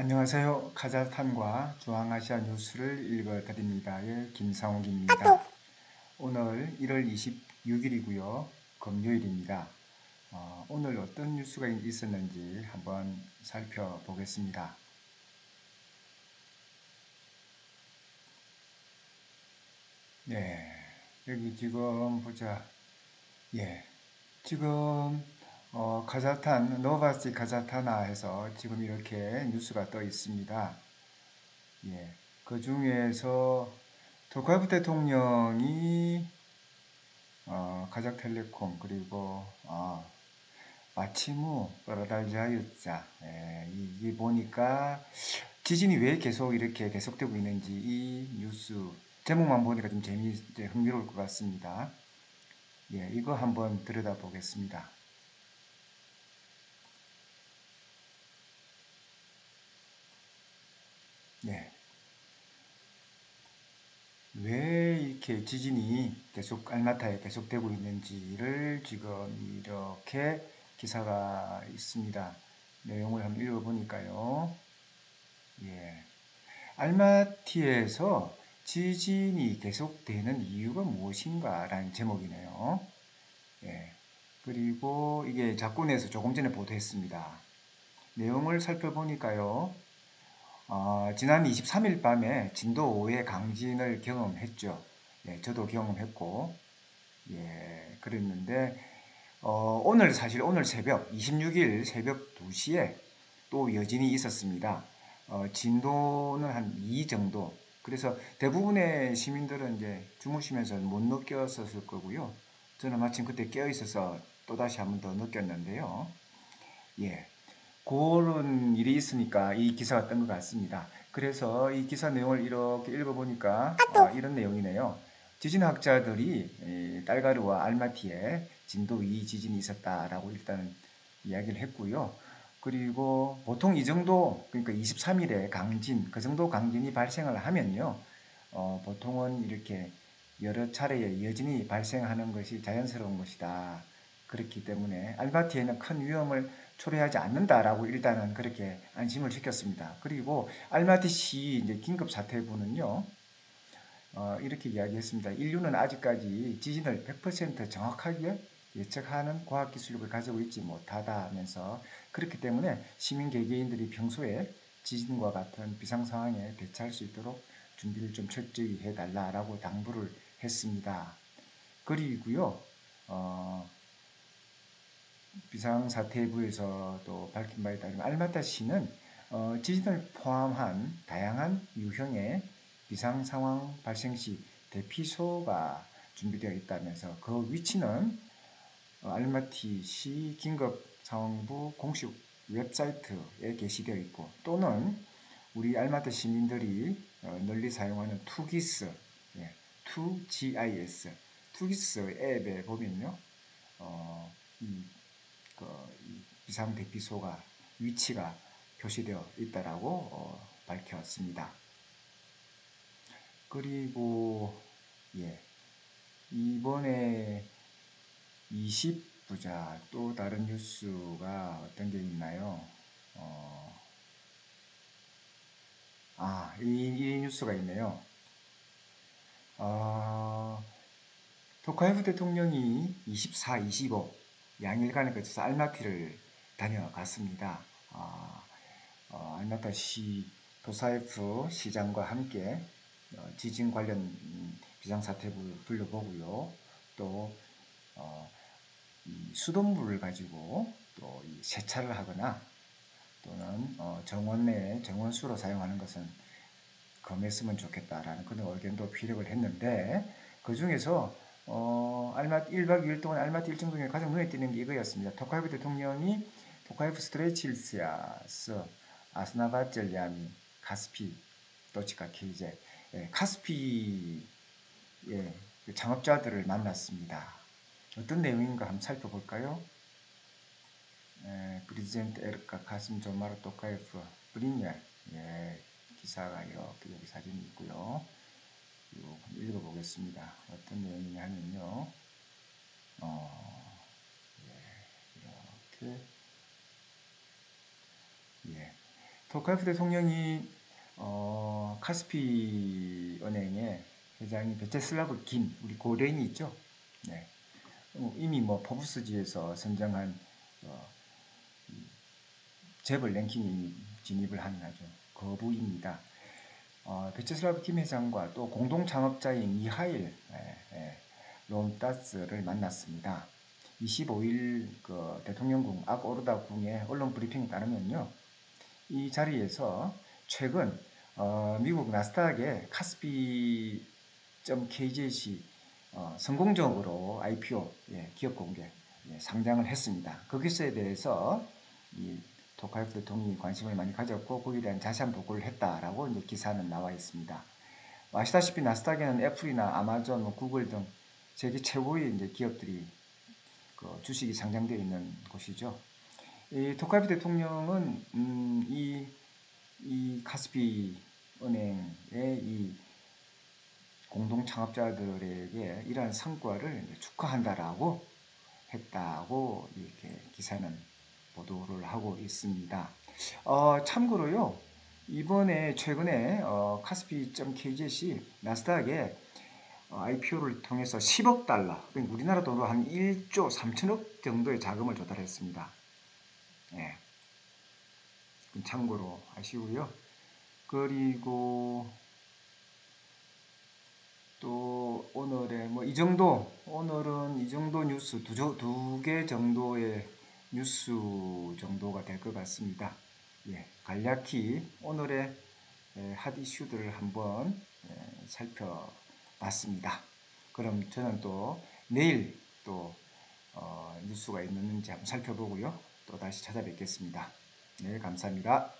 안녕하세요. 카자흐스탄과 중앙아시아 뉴스를 읽어드립니다의 김상욱입니다. 오늘 1월 26일이고요. 금요일입니다. 어, 오늘 어떤 뉴스가 있었는지 한번 살펴보겠습니다. 네, 여기 지금 보자. 예, 지금 어, 카자흐스탄 노바스티 카자흐스탄화에서 지금 이렇게 뉴스가 떠 있습니다. 예, 그 중에서 토카예프 대통령이 어, 카자흐텔레콤 그리고 어, 마치무 프라달자유자 예, 이 보니까 지진이 왜 계속 이렇게 계속되고 있는지 이 뉴스 제목만 보니까 좀 재미 흥미로울 것 같습니다. 예, 이거 한번 들여다 보겠습니다. 네. 왜 이렇게 지진이 계속 알마타에 계속되고 있는지를 지금 이렇게 기사가 있습니다. 내용을 한번 읽어보니까요. 예. 알마티에서 지진이 계속되는 이유가 무엇인가 라는 제목이네요. 예. 그리고 이게 자꾸내에서 조금 전에 보도했습니다. 내용을 살펴보니까요. 어, 지난 23일 밤에 진도 5의 강진을 경험했죠. 예, 저도 경험했고, 예, 그랬는데, 어, 오늘 사실 오늘 새벽, 26일 새벽 2시에 또 여진이 있었습니다. 어, 진도는 한 2 정도. 그래서 대부분의 시민들은 이제 주무시면서 못 느꼈었을 거고요. 저는 마침 그때 깨어 있어서 또 다시 한 번 더 느꼈는데요. 예. 그런 일이 있으니까 이 기사가 뜬 것 같습니다. 그래서 이 기사 내용을 이렇게 읽어보니까 어, 이런 내용이네요. 지진학자들이 딸가루와 알마티에 진도 2 지진이 있었다라고 일단은 이야기를 했고요. 그리고 보통 이 정도 그러니까 23일에 강진 그 정도 강진이 발생을 하면요. 어, 보통은 이렇게 여러 차례의 여진이 발생하는 것이 자연스러운 것이다. 그렇기 때문에 알마티에는 큰 위험을 초래하지 않는다라고 일단은 그렇게 안심을 시켰습니다. 그리고 알마티 시 긴급 사태부는요. 어, 이렇게 이야기했습니다. 인류는 아직까지 지진을 100% 정확하게 예측하는 과학 기술력을 가지고 있지 못하다 하면서 그렇기 때문에 시민 개개인들이 평소에 지진과 같은 비상 상황에 대처할 수 있도록 준비를 좀 철저히 해달라라고 당부를 했습니다. 그리고요, 어, 비상사태부에서도 밝힌 바에 따르면 알마타 시는 어, 지진을 포함한 다양한 유형의 비상 상황 발생 시 대피소가 준비되어 있다면서 그 위치는 어, 알마티 시 긴급 상황부 공식 웹사이트에 게시되어 있고 또는 우리 알마티 시민들이 어, 널리 사용하는 투기스, 예, 2GIS, 투기스 앱에 보면요, 어, 이그 비상 대피소가 위치가 표시되어 있다라고 어, 밝혔습니다. 그리고 예 이번에 20부자 또 다른 뉴스가 어떤 게 있나요? 어, 아, 이, 이 뉴스가 있네요. 어, 토카예프 대통령이 24, 25 양일간에 걸쳐서 알마티를 다녀갔습니다. 어, 어, 알마타 시 도사이프 시장과 함께 어, 지진 관련 비상사태부를 둘러보고요. 또 어, 수돗물을 가지고 또 세차를 하거나 또는 어, 정원 내 정원수로 사용하는 것은 검했으면 좋겠다라는 그런 의견도 피력을 했는데 그 중에서 어, 알마티 1박 2일 동안 알마티 일정 중에 가장 눈에 띄는 게 이거였습니다. 토카이프 대통령이 토카이프 스트레치일스야스 아스나바젤야미 카스피 도치카 케이제 예, 카스피 예, 그 창업자들을 만났습니다. 어떤 내용인가 한번 살펴볼까요? 예, 프리젠트 에르카 카스미 조마르 토카이프 브리냐 예, 기사가 이렇게 여기 사진이 있고요. 읽어보겠습니다. 어떤 내용이냐면요. 어, 예, 이렇게 예, 토카예프 대통령이 어, 카스피 은행의 회장이 베체슬라브 긴 우리 고려인이 있죠. 네. 어, 이미 뭐 포브스지에서 선정한 어, 재벌 랭킹이 진입을 한 아주 거부입니다. 어, 베체슬라브 김 회장과 또 공동 창업자인 미하일 예, 예, 롬따스를 만났습니다. 25일 그 대통령궁 악오르다 궁의 언론 브리핑에 따르면요. 이 자리에서 최근 어, 미국 나스닥의 카스피.kz이 어, 성공적으로 IPO 예, 기업 공개 예, 상장을 했습니다. 그 기사에 대해서 이 토카예프 대통령이 관심을 많이 가졌고 거기에 대한 자세한 보고를 했다라고 이제 기사는 나와 있습니다. 아시다시피 나스닥에는 애플이나 아마존, 뭐 구글 등 세계 최고의 이제 기업들이 그 주식이 상장되어 있는 곳이죠. 이 토카예프 대통령은 음, 이, 이 카스피 은행의 이 공동 창업자들에게 이러한 성과를 축하한다라고 했다고 이렇게 기사는 보도를 하고 있습니다. 어, 참고로요, 이번에 최근에 어, 카스피.kz이 나스닥에 어, IPO를 통해서 10억 달러, 그러니까 우리나라 돈으로 한 1조 3천억 정도의 자금을 조달했습니다. 예. 참고로 하시고요. 그리고 또 오늘의 뭐 이 정도 오늘은 이 정도 뉴스 두 개 정도의 뉴스 정도가 될 것 같습니다. 예, 간략히 오늘의 핫 이슈들을 한번 살펴봤습니다. 그럼 저는 또 내일 또 어, 뉴스가 있는지 한번 살펴보고요. 또 다시 찾아뵙겠습니다. 네, 감사합니다.